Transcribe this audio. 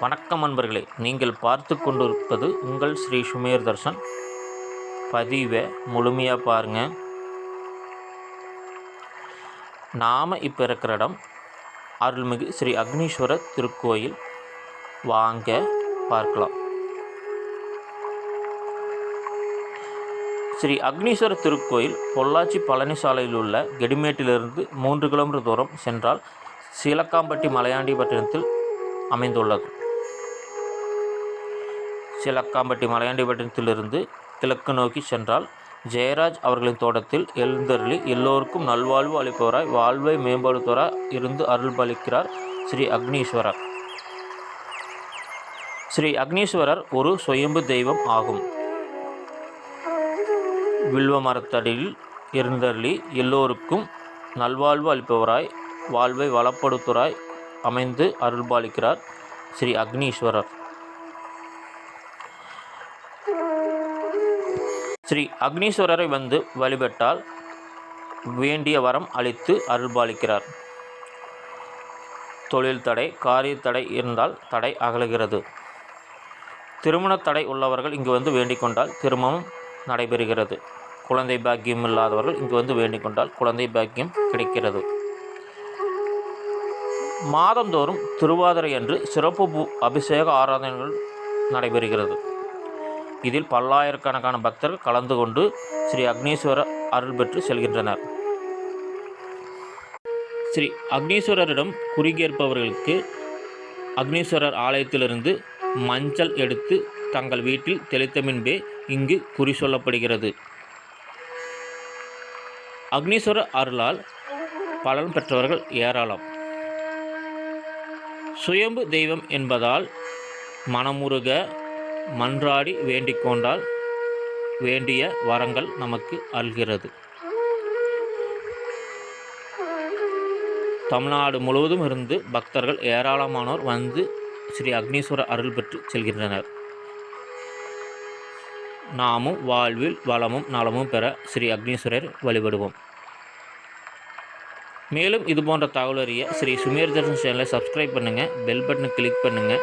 வணக்கம் அன்பர்களே. நீங்கள் பார்த்து கொண்டிருப்பது உங்கள் ஸ்ரீ சுமேர் தர்ஷன். பதிவை முழுமையாக பாருங்கள் நாம் இப்போ இருக்கிற இடம் அருள்மிகு ஸ்ரீ அக்னீஸ்வரர் திருக்கோயில். வாங்க பார்க்கலாம். ஸ்ரீ அக்னீஸ்வரர் திருக்கோயில் பொள்ளாச்சி பழனி சாலையில் உள்ள கெடிமேட்டிலிருந்து மூன்று கிலோமீட்டர் தூரம் சென்றால் சீலக்காம்பட்டி மலையாண்டி பட்டினத்தில் அமைந்துள்ளது. சீலக்காம்பட்டி மலையாண்டிபட்டினத்திலிருந்து கிழக்கு நோக்கி சென்றால் ஜெயராஜ் அவர்களின் தோட்டத்தில் எழுந்தருளி எல்லோருக்கும் நல்வாழ்வு அளிப்பவராய் வாழ்வை மேம்படுத்துவராய் இருந்து அருள்பாலிக்கிறார் ஸ்ரீ அக்னீஸ்வரர். ஸ்ரீ அக்னீஸ்வரர் ஒரு சுயம்பு தெய்வம் ஆகும். வில்வ மரத்தடியில் இருந்தருளி எல்லோருக்கும் நல்வாழ்வு அளிப்பவராய் வாழ்வை வளப்படுத்துவராய் அமைந்து அருள்பாலிக்கிறார் ஸ்ரீ அக்னீஸ்வரர். ஸ்ரீ அக்னீஸ்வரரை வந்து வழிபட்டால் வேண்டிய வரம் அளித்து அருள்பாலிக்கிறார். தொழில் தடை காரிய தடை இருந்தால் தடை அகலுகிறது. திருமண தடை உள்ளவர்கள் இங்கு வந்து வேண்டிக் கொண்டால் திருமணம் நடைபெறுகிறது. குழந்தை பாக்கியம் இல்லாதவர்கள் இங்கு வந்து வேண்டிக் கொண்டால் குழந்தை பாக்கியம் கிடைக்கிறது. மாதந்தோறும் திருவாதிரை அன்று சிறப்பு பூ- அபிஷேக ஆராதனைகள் நடைபெறுகிறது. இதில் பல்லாயிரக்கணக்கான பக்தர்கள் கலந்து கொண்டு ஸ்ரீ அக்னீஸ்வரர் அருள் பெற்று செல்கின்றனர். ஸ்ரீ அக்னீஸ்வரரிடம் குறுகியிருப்பவர்களுக்கு அக்னீஸ்வரர் ஆலயத்திலிருந்து மஞ்சள் எடுத்து தங்கள் வீட்டில் தெளித்த முன்பே இங்கு குறி சொல்லப்படுகிறது. அக்னீஸ்வரர் அருளால் பலன் பெற்றவர்கள் ஏராளம். சுயம்பு தெய்வம் என்பதால் மனமுருக மன்றாடி வேண்டிக் கொண்டால் வேண்டிய வரங்கள் நமக்கு அல்கிறது. தமிழ்நாடு முழுவதும் இருந்து பக்தர்கள் ஏராளமானோர் வந்து ஸ்ரீ அக்னீஸ்வரர் அருள் பெற்று செல்கின்றனர். நாமும் வாழ்வில் வளமும் நலமும் பெற ஸ்ரீ அக்னீஸ்வரர் வழிபடுவோம். மேலும் இது போன்ற தகவல் அறிய ஸ்ரீ சுமேர் தர்ஷன் சேனலை சப்ஸ்கிரைப் பண்ணுங்கள் பெல் பட்டனை கிளிக் பண்ணுங்கள்